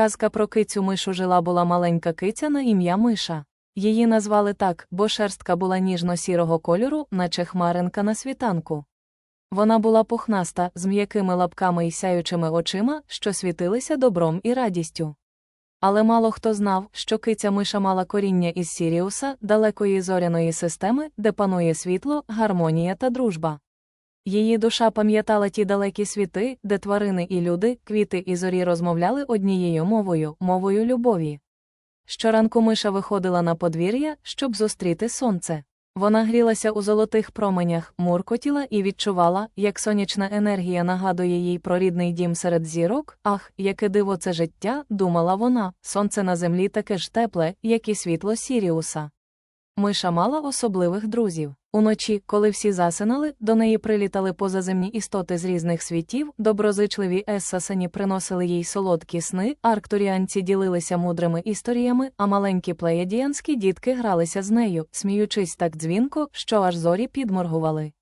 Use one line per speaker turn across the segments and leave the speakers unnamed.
Казка про кицю мишу жила була маленька киця на ім'я Миша. Її назвали так, бо шерстка була ніжно-сірого кольору, наче хмаринка на світанку. Вона була пухнаста, з м'якими лапками і сяючими очима, що світилися добром і радістю. Але мало хто знав, що киця миша мала коріння із Сіріуса, далекої зоряної системи, де панує світло, гармонія та дружба. Її душа пам'ятала ті далекі світи, де тварини і люди, квіти і зорі розмовляли однією мовою, мовою любові. Щоранку миша виходила на подвір'я, щоб зустріти сонце. Вона грілася у золотих променях, муркотіла і відчувала, як сонячна енергія нагадує їй про рідний дім серед зірок. Ах, яке диво це життя, думала вона, сонце на землі таке ж тепле, як і світло Сіріуса. Миша мала особливих друзів. Уночі, коли всі засинали, до неї прилітали позаземні істоти з різних світів, доброзичливі ессасені приносили їй солодкі сни, арктуріанці ділилися мудрими історіями, а маленькі плеядіанські дітки гралися з нею, сміючись так дзвінко, що аж зорі підморгували.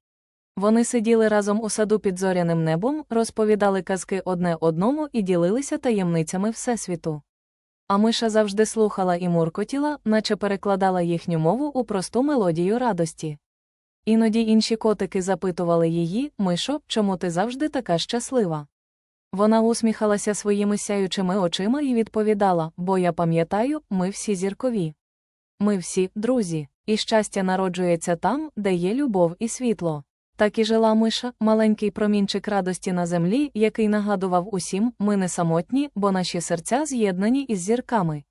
Вони сиділи разом у саду під зоряним небом, розповідали казки одне одному і ділилися таємницями Всесвіту. А миша завжди слухала і муркотіла, наче перекладала їхню мову у просту мелодію радості. Іноді інші котики запитували її, Мишо, чому ти завжди така щаслива? Вона усміхалася своїми сяючими очима і відповідала, бо я пам'ятаю, ми всі зіркові. Ми всі друзі, і щастя народжується там, де є любов і світло. Так і жила миша, маленький промінчик радості на землі, який нагадував усім, ми не самотні, бо наші серця з'єднані із зірками.